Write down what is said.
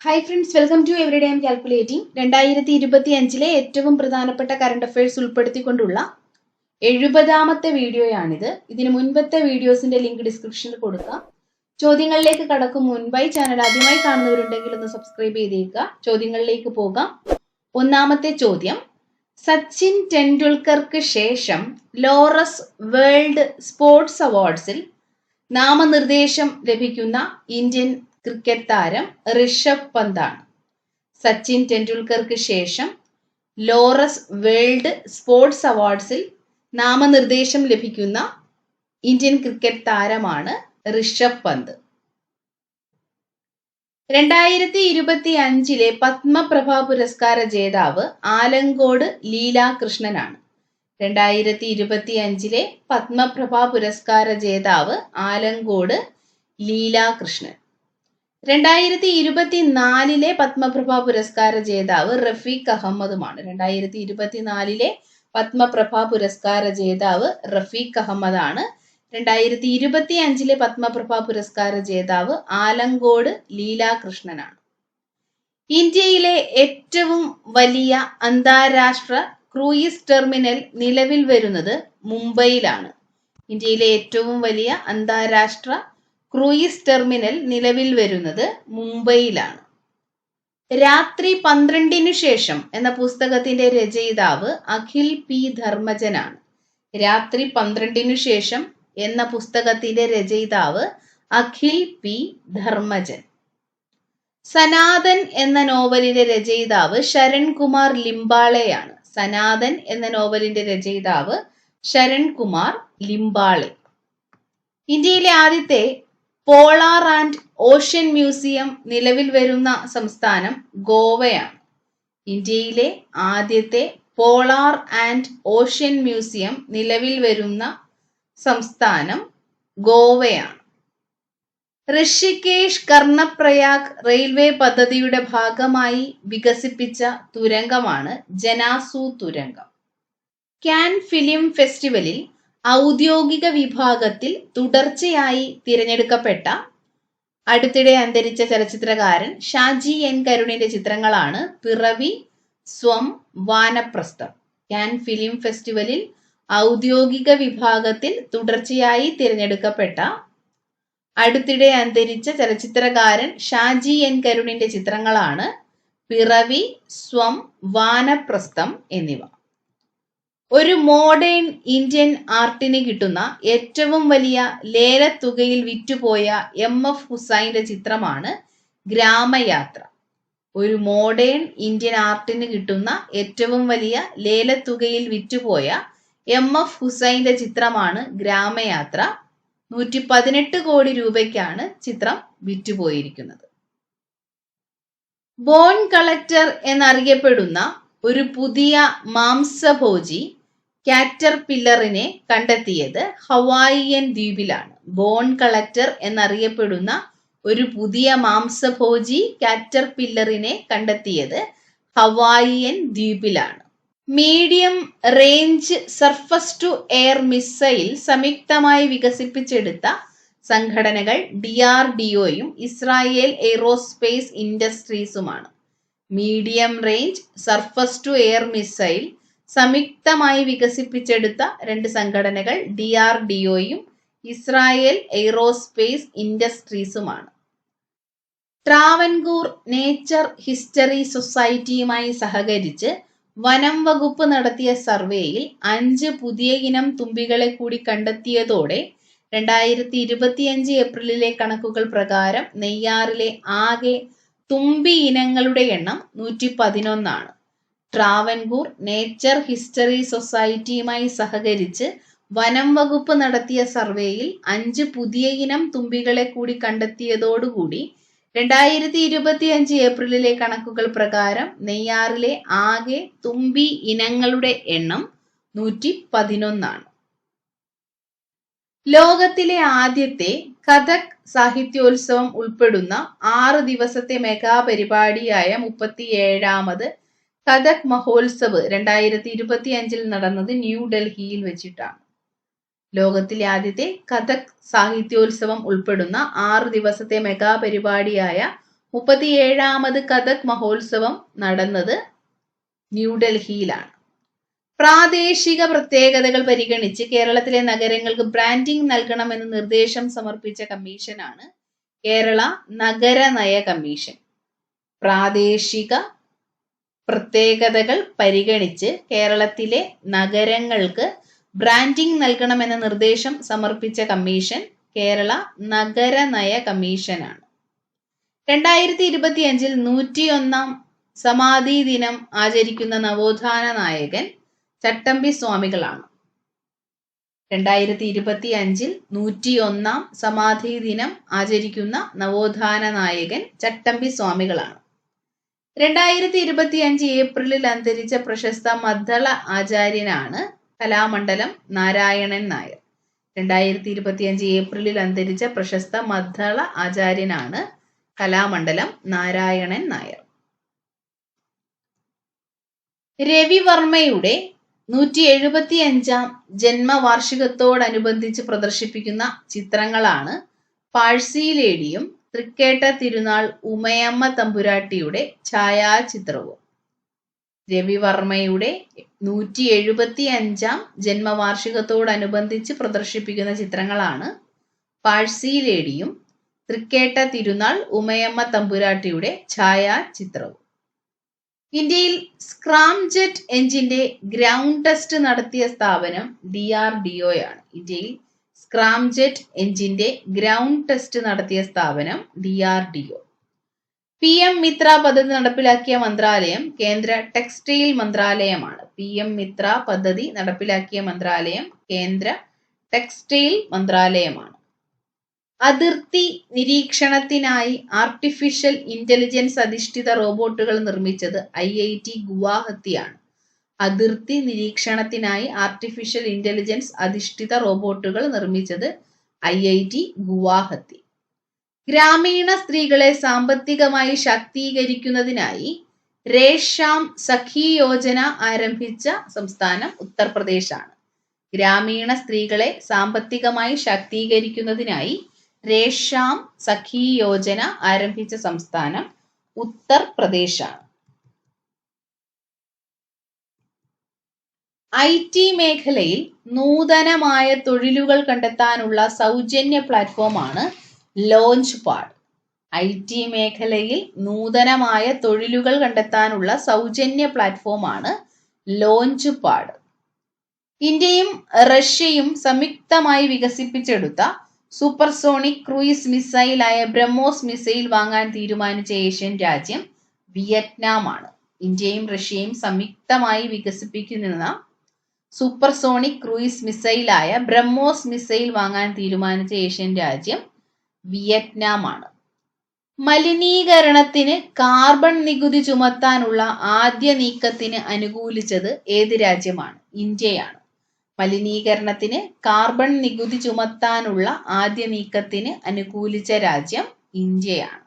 Hi friends welcome to every day M calculating രണ്ടായിരത്തി ഇരുപത്തി അഞ്ചിലെ ഏറ്റവും പ്രധാനപ്പെട്ട കറണ്ട് അഫയേഴ്സ് ഉൾപ്പെടുത്തിക്കൊണ്ടുള്ള എഴുപതാമത്തെ വീഡിയോയാണിത്. ഇതിന് മുൻപത്തെ വീഡിയോസിന്റെ ലിങ്ക് ഡിസ്ക്രിപ്ഷനിൽ കൊടുക്കാം. ചോദ്യങ്ങളിലേക്ക് കടക്കും മുൻപായി ചാനൽ ആദ്യമായി കാണുന്നവരുണ്ടെങ്കിൽ ഒന്ന് സബ്സ്ക്രൈബ് ചെയ്തേക്കുക. ചോദ്യങ്ങളിലേക്ക് പോകാം. ഒന്നാമത്തെ ചോദ്യം. സച്ചിൻ ടെണ്ടുൽക്കർക്ക് ശേഷം ലോറസ് വേൾഡ് സ്പോർട്സ് അവാർഡ്സിൽ നാമനിർദ്ദേശം ലഭിക്കുന്ന ഇന്ത്യൻ ക്രിക്കറ്റ് താരം ഋഷഭ് പന്താണ്. സച്ചിൻ ടെണ്ടുൽക്കർക്ക് ശേഷം ലോറസ് വേൾഡ് സ്പോർട്സ് അവാർഡ്സിൽ നാമനിർദ്ദേശം ലഭിക്കുന്ന ഇന്ത്യൻ ക്രിക്കറ്റ് താരമാണ് ഋഷഭ് പന്ത്. രണ്ടായിരത്തി ഇരുപത്തി അഞ്ചിലെ പത്മപ്രഭ പുരസ്കാര ജേതാവ് ആലങ്കോട് ലീലാകൃഷ്ണനാണ്. രണ്ടായിരത്തി ഇരുപത്തി അഞ്ചിലെ പത്മപ്രഭ പുരസ്കാര ജേതാവ് ആലങ്കോട് ലീലാകൃഷ്ണൻ. രണ്ടായിരത്തി ഇരുപത്തിനാലിലെ പത്മപ്രഭ പുരസ്കാര ജേതാവ് റഫീഖ് അഹമ്മദുമാണ്. രണ്ടായിരത്തി ഇരുപത്തിനാലിലെ പത്മപ്രഭ പുരസ്കാര ജേതാവ് റഫീഖ് അഹമ്മദാണ്. രണ്ടായിരത്തി ഇരുപത്തി അഞ്ചിലെ പത്മപ്രഭ പുരസ്കാര ജേതാവ് ആലങ്കോട് ലീലാകൃഷ്ണനാണ്. ഇന്ത്യയിലെ ഏറ്റവും വലിയ അന്താരാഷ്ട്ര ക്രൂയിസ് ടെർമിനൽ നിലവിൽ വരുന്നത് മുംബൈയിലാണ്. ഇന്ത്യയിലെ ഏറ്റവും വലിയ അന്താരാഷ്ട്ര ക്രൂയിസ് ടെർമിനൽ നിലവിൽ വരുന്നത് മുംബൈയിലാണ്. രാത്രി പന്ത്രണ്ടിനു ശേഷം എന്ന പുസ്തകത്തിന്റെ രചയിതാവ് അഖിൽ പി. ധർമ്മജനാണ്. രാത്രി പന്ത്രണ്ടിനു ശേഷം എന്ന പുസ്തകത്തിന്റെ രചയിതാവ് അഖിൽ പി. ധർമ്മജൻ. സനാതൻ എന്ന നോവലിന്റെ രചയിതാവ് ശരൺകുമാർ ലിംബാളെയാണ്. സനാതൻ എന്ന നോവലിന്റെ രചയിതാവ് ശരൺകുമാർ ലിംബാളെ. ഇന്ത്യയിലെ ആദ്യത്തെ പോളാർ ആൻഡ് ഓഷ്യൻ മ്യൂസിയം നിലവിൽ വരുന്ന സംസ്ഥാനം ഗോവയാണ്. ഇന്ത്യയിലെ ആദ്യത്തെ പോളാർ ആൻഡ് ഓഷ്യൻ മ്യൂസിയം നിലവിൽ വരുന്ന സംസ്ഥാനം ഗോവയാണ്. ഋഷികേഷ് കർണപ്രയാഗ് റെയിൽവേ പദ്ധതിയുടെ ഭാഗമായി വികസിപ്പിച്ച തുരങ്കമാണ് ജനാസു തുരങ്കം. ക്യാൻ ഫിലിം ഫെസ്റ്റിവലിൽ ഔദ്യോഗിക വിഭാഗത്തിൽ തുടർച്ചയായി തിരഞ്ഞെടുക്കപ്പെട്ട അടുത്തിടെ അന്തരിച്ച ചലച്ചിത്രകാരൻ ഷാജി എൻ കരുണിന്റെ ചിത്രങ്ങളാണ് പിറവി സ്വം വാനപ്രസ്ഥം. ക്യാൻ ഫിലിം ഫെസ്റ്റിവലിൽ ഔദ്യോഗിക വിഭാഗത്തിൽ തുടർച്ചയായി തിരഞ്ഞെടുക്കപ്പെട്ട അടുത്തിടെ അന്തരിച്ച ചലച്ചിത്രകാരൻ ഷാജി എൻ കരുണിന്റെ ചിത്രങ്ങളാണ് പിറവി സ്വം വാനപ്രസ്ഥം എന്നിവ. ഒരു മോഡേൺ ഇന്ത്യൻ ആർട്ടിന് കിട്ടുന്ന ഏറ്റവും വലിയ ലേലത്തുകയിൽ വിറ്റുപോയ എം എഫ് ഹുസൈന്റെ ചിത്രമാണ് ഗ്രാമയാത്ര. ഒരു മോഡേൺ ഇന്ത്യൻ ആർട്ടിന് കിട്ടുന്ന ഏറ്റവും വലിയ ലേലത്തുകയിൽ വിറ്റുപോയ എം എഫ് ഹുസൈന്റെ ചിത്രമാണ് ഗ്രാമയാത്ര. നൂറ്റി പതിനെട്ട് കോടി രൂപയ്ക്കാണ് ചിത്രം വിറ്റുപോയിരിക്കുന്നത്. ബോൺ കളക്ടർ എന്നറിയപ്പെടുന്ന ഒരു പുതിയ മാംസഭോജി കാറ്റർ പില്ലറിനെ കണ്ടെത്തിയത് ഹവായിയൻ ദ്വീപിലാണ്. ബോൺ കളക്ടർ എന്നറിയപ്പെടുന്ന ഒരു പുതിയ മാംസഭോജി കാറ്റർ പില്ലറിനെ കണ്ടെത്തിയത് Hawaiian ദ്വീപിലാണ്. Medium range surface to air missile സംയുക്തമായി വികസിപ്പിച്ചെടുത്ത സംഘടനകൾ ഡി ആർ ഡി ഒയും Israel aerospace ഇൻഡസ്ട്രീസുമാണ് medium range surface to air missile സംയുക്തമായി വികസിപ്പിച്ചെടുത്ത രണ്ട് സംഘടനകൾ ഡി ആർ ഡി ഒയും ഇസ്രായേൽ എയ്റോസ്പേസ് ഇൻഡസ്ട്രീസുമാണ് ട്രാവൻകൂർ നേച്ചർ ഹിസ്റ്ററി സൊസൈറ്റിയുമായി സഹകരിച്ച് വനം വകുപ്പ് നടത്തിയ സർവേയിൽ അഞ്ച് പുതിയ ഇനം തുമ്പികളെ കൂടി കണ്ടെത്തിയതോടെ രണ്ടായിരത്തി ഇരുപത്തിയഞ്ച് ഏപ്രിലിലെ കണക്കുകൾ പ്രകാരം നെയ്യാറിലെ ആകെ തുമ്പി ഇനങ്ങളുടെ എണ്ണം നൂറ്റി പതിനൊന്നാണ് ട്രാവൻകൂർ നേച്ചർ ഹിസ്റ്ററി സൊസൈറ്റിയുമായി സഹകരിച്ച് വനം വകുപ്പ് നടത്തിയ സർവേയിൽ അഞ്ച് പുതിയ ഇനം തുമ്പികളെ കൂടി കണ്ടെത്തിയതോടുകൂടി രണ്ടായിരത്തി ഇരുപത്തി അഞ്ച് ഏപ്രിലിലെ കണക്കുകൾ പ്രകാരം നെയ്യാറിലെ ആകെ തുമ്പി ഇനങ്ങളുടെ എണ്ണം നൂറ്റി പതിനൊന്നാണ് ലോകത്തിലെ ആദ്യത്തെ കഥക് സാഹിത്യോത്സവം ഉൾപ്പെടുന്ന ആറ് ദിവസത്തെ മെഗാ പരിപാടിയായ മുപ്പത്തിയേഴാമത് കഥക് മഹോത്സവ് രണ്ടായിരത്തി ഇരുപത്തി അഞ്ചിൽ നടന്നത് ന്യൂഡൽഹിയിൽ വെച്ചിട്ടാണ്. ലോകത്തിലെ ആദ്യത്തെ കഥക് സാഹിത്യോത്സവം ഉൾപ്പെടുന്ന ആറ് ദിവസത്തെ മെഗാ പരിപാടിയായ മുപ്പത്തിയേഴാമത് കഥക് മഹോത്സവം നടന്നത് ന്യൂഡൽഹിയിലാണ് പ്രാദേശിക പ്രത്യേകതകൾ പരിഗണിച്ച് കേരളത്തിലെ നഗരങ്ങൾക്ക് ബ്രാൻഡിംഗ് നൽകണമെന്ന് നിർദ്ദേശം സമർപ്പിച്ച കമ്മീഷനാണ് കേരള നഗര നയ കമ്മീഷൻ. പ്രാദേശിക പ്രത്യേകതകൾ പരിഗണിച്ച് കേരളത്തിലെ നഗരങ്ങൾക്ക് ബ്രാൻഡിംഗ് നൽകണമെന്ന നിർദ്ദേശം സമർപ്പിച്ച കമ്മീഷൻ കേരള നഗര നയ കമ്മീഷനാണ്. രണ്ടായിരത്തി ഇരുപത്തി അഞ്ചിൽ നൂറ്റിയൊന്നാം സമാധി ദിനം ആചരിക്കുന്ന നവോത്ഥാന നായകൻ ചട്ടമ്പി സ്വാമികളാണ്. രണ്ടായിരത്തി ഇരുപത്തി അഞ്ചിൽ നൂറ്റിയൊന്നാം സമാധി ദിനം ആചരിക്കുന്ന നവോത്ഥാന നായകൻ ചട്ടമ്പി സ്വാമികളാണ്. രണ്ടായിരത്തി ഇരുപത്തി അഞ്ച് ഏപ്രിലിൽ അന്തരിച്ച പ്രശസ്ത മദ്ദള ആചാര്യനാണ് കലാമണ്ഡലം നാരായണൻ നായർ. രണ്ടായിരത്തി ഇരുപത്തി അഞ്ച് ഏപ്രിലിൽ അന്തരിച്ച പ്രശസ്ത മദ്ദള ആചാര്യനാണ് കലാമണ്ഡലം നാരായണൻ നായർ. രവിവർമ്മയുടെ നൂറ്റി എഴുപത്തി അഞ്ചാം ജന്മവാർഷികത്തോടനുബന്ധിച്ച് പ്രദർശിപ്പിക്കുന്ന ചിത്രങ്ങളാണ് പാഴ്സിയിലേടിയും തൃക്കേട്ട തിരുനാൾ ഉമയമ്മ തമ്പുരാട്ടിയുടെ ഛായാചിത്രവും. രവിവർമ്മയുടെ നൂറ്റി എഴുപത്തി അഞ്ചാം ജന്മവാർഷികത്തോടനുബന്ധിച്ച് പ്രദർശിപ്പിക്കുന്ന ചിത്രങ്ങളാണ് പാഴ്സി ലേഡിയും തൃക്കേട്ട തിരുനാൾ ഉമയമ്മ തമ്പുരാട്ടിയുടെ ഛായാചിത്രവും. ഇന്ത്യയിൽ സ്ക്രാംജെറ്റ് എഞ്ചിന്റെ ഗ്രൗണ്ട് ടെസ്റ്റ് നടത്തിയ സ്ഥാപനം ഡി ആർ ഡി ഒയാണ് ഇന്ത്യയിൽ സ്ക്രാംജെറ്റ് എഞ്ചിന്റെ ഗ്രൗണ്ട് ടെസ്റ്റ് നടത്തിയ സ്ഥാപനം D R D O P M Mitra പദ്ധതി നടപ്പിലാക്കിയ മന്ത്രാലയം കേന്ദ്ര ടെക്സ്റ്റൈൽ മന്ത്രാലയമാണ്. പി എം മിത്ര പദ്ധതി നടപ്പിലാക്കിയ മന്ത്രാലയം കേന്ദ്ര ടെക്സ്റ്റൈൽ മന്ത്രാലയമാണ്. അതിർത്തി നിരീക്ഷണത്തിനായി ആർട്ടിഫിഷ്യൽ ഇന്റലിജൻസ് അധിഷ്ഠിത റോബോട്ടുകൾ നിർമ്മിച്ചത് ഐ ഐ ടി ഗുവാഹത്തിയാണ്. അതിർത്തി നിരീക്ഷണത്തിനായി ആർട്ടിഫിഷ്യൽ ഇന്റലിജൻസ് അധിഷ്ഠിത റോബോട്ടുകൾ നിർമ്മിച്ചത് ഐ ഐ ടി ഗുവാഹത്തി. ഗ്രാമീണ സ്ത്രീകളെ സാമ്പത്തികമായി ശാക്തീകരിക്കുന്നതിനായി രേഷാം സഖി യോജന ആരംഭിച്ച സംസ്ഥാനം ഉത്തർപ്രദേശാണ്. ഗ്രാമീണ സ്ത്രീകളെ സാമ്പത്തികമായി ശാക്തീകരിക്കുന്നതിനായി രേഷാം സഖി യോജന ആരംഭിച്ച സംസ്ഥാനം ഉത്തർപ്രദേശാണ്. ഐ ടി മേഖലയിൽ നൂതനമായ തൊഴിലുകൾ കണ്ടെത്താനുള്ള സൗജന്യ പ്ലാറ്റ്ഫോമാണ് ലോഞ്ച് പാഡ് ഐ ടി മേഖലയിൽ നൂതനമായ തൊഴിലുകൾ കണ്ടെത്താനുള്ള സൗജന്യ പ്ലാറ്റ്ഫോമാണ് ലോഞ്ച് പാഡ് ഇന്ത്യയും റഷ്യയും സംയുക്തമായി വികസിപ്പിച്ചെടുത്ത സൂപ്പർസോണിക് ക്രൂയിസ് മിസൈലായ ബ്രഹ്മോസ് മിസൈൽ വാങ്ങാൻ തീരുമാനിച്ച ഏഷ്യൻ രാജ്യം വിയറ്റ്നാമാണ്. ഇന്ത്യയും റഷ്യയും സംയുക്തമായി വികസിപ്പിക്കുന്ന സൂപ്പർസോണിക് ക്രൂയിസ് മിസൈലായ ബ്രഹ്മോസ് മിസൈൽ വാങ്ങാൻ തീരുമാനിച്ച ഏഷ്യൻ രാജ്യം വിയറ്റ്നാമാണ്. മലിനീകരണത്തിന് കാർബൺ നികുതി ചുമത്താനുള്ള ആദ്യ നീക്കത്തിന് അനുകൂലിച്ചത് ഏത് രാജ്യമാണ്? ഇന്ത്യയാണ്. മലിനീകരണത്തിന് കാർബൺ നികുതി ചുമത്താനുള്ള ആദ്യ നീക്കത്തിന് അനുകൂലിച്ച രാജ്യം ഇന്ത്യയാണ്.